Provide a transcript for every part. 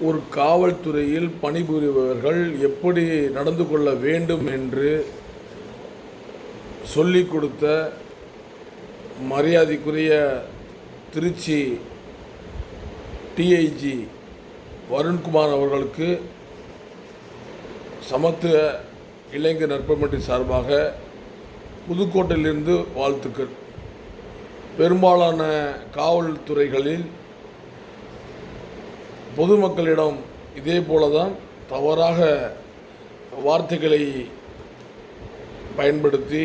ஒரு காவல்துறையில் பணிபுரிபவர்கள் எப்படி நடந்து கொள்ள வேண்டும் என்று சொல்லிக் கொடுத்த மரியாதைக்குரிய திருச்சி டிஐஜி வருண்குமார் அவர்களுக்கு சமத்துவ இளைஞர் நற்பமன்றி சார்பாக புதுக்கோட்டையிலிருந்து வாழ்த்துக்கள். பெரும்பாலான காவல்துறைகளில் பொதுமக்களிடம் இதே போல தான் தவறாக வார்த்தைகளை பயன்படுத்தி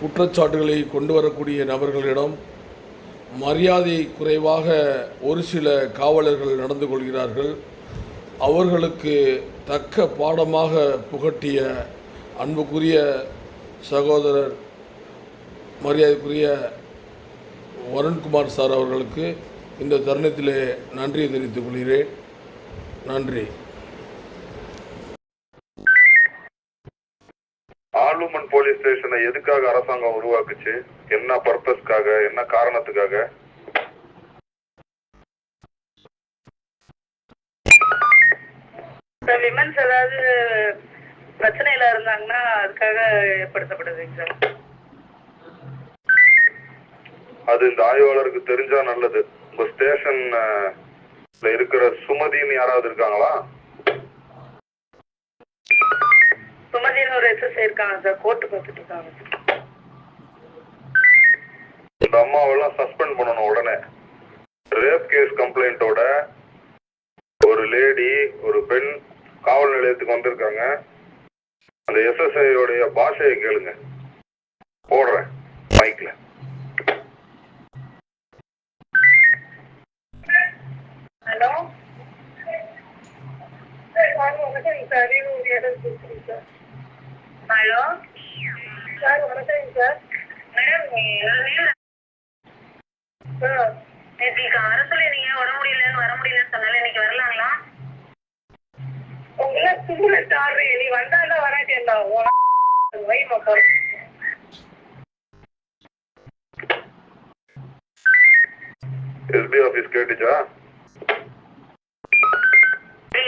குற்றச்சாட்டுகளை கொண்டு வரக்கூடிய நபர்களிடம் மரியாதை குறைவாக ஒரு சில காவலர்கள் நடந்து கொள்கிறார்கள். அவர்களுக்கு தக்க பாடமாக புகட்டிய அன்புக்குரிய சகோதரர் மரியாதைக்குரிய வருண்குமார் சார் அவர்களுக்கு இந்த தருணத்திலே நன்றியை தெரிவித்துக் கொள்கிறேன். நன்றி. ஆலுமன் போலீஸ் ஸ்டேஷனை எதுக்காக அரசாங்கம் உருவாக்குச்சு? என்ன பர்பஸ்க்காக? என்ன காரணத்துக்காக? விமன்ஸ் ஏதாவது பிரச்சனையில இருந்தாங்கன்னா அதுக்காக ஏற்படுத்தப்படுதுங்க சார். அது இந்த ஆய்வாளருக்கு தெரிஞ்சா நல்லது. உங்க ஸ்டேஷன் இருக்கிற சுமதின்னு யாராவது இருக்காங்களா? சுமதினு ஒரு எஸ்எஸ்ஐ இருக்காங்க சார். கோர்ட்டு பார்த்துட்டு இருக்காங்க இந்த அம்மாவெல்லாம் சஸ்பெண்ட் பண்ணணும் உடனே. ரேப் கேஸ் கம்ப்ளைண்ட்டோட ஒரு லேடி ஒரு பெண் காவல் நிலையத்துக்கு வந்திருக்காங்க. அந்த எஸ்எஸ்ஐ உடைய பாஷையை கேளுங்க. சார் வணக்கம் சார் ஒரு இடம் பேசுகிறேன் சார் ஹலோ சார் வணக்கம் சார் மேடம் இன்னைக்கு அரசுல நீங்க வர முடியலன்னு வர முடியலன்னு சொன்னால இன்னைக்கு வரலாங்களா உங்களை தூரத்து ஆடுறீங்க நீ வந்தாண்டா வராட்டேன்டா வை மக்கள் எஸ்பி ஆபீஸ் கேட்டுச்சா?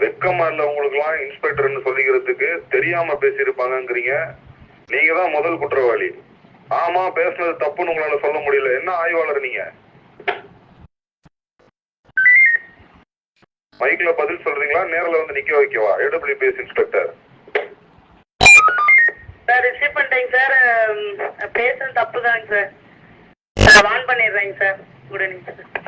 வெக்கமா இல்ல உங்களுக்குலாம் இன்ஸ்பெக்டர்னு சொல்லிக்கிறதுக்கு தெரியாம பேசியிருப்பாங்கங்கிறீங்க. நீங்க தான் முதல் குற்றவாளி. ஆமா பேசுனது தப்புன்னு உங்களால சொல்ல முடியல. என்ன ஆய்வாளர் நீங்க? மைக்ல பதில் சொல்றீங்களா? நேர்ல வந்து நிக்க வைக்கவா? ஏடபிள்யூபிஎஸ் இன்ஸ்பெக்டர் சார் ரிசீவ் பண்ணிட்டேங்க சார். பேசுறது தப்பு தாங்க சார். நான் வான் பண்ணிடுறேங்க சார். Good evening sir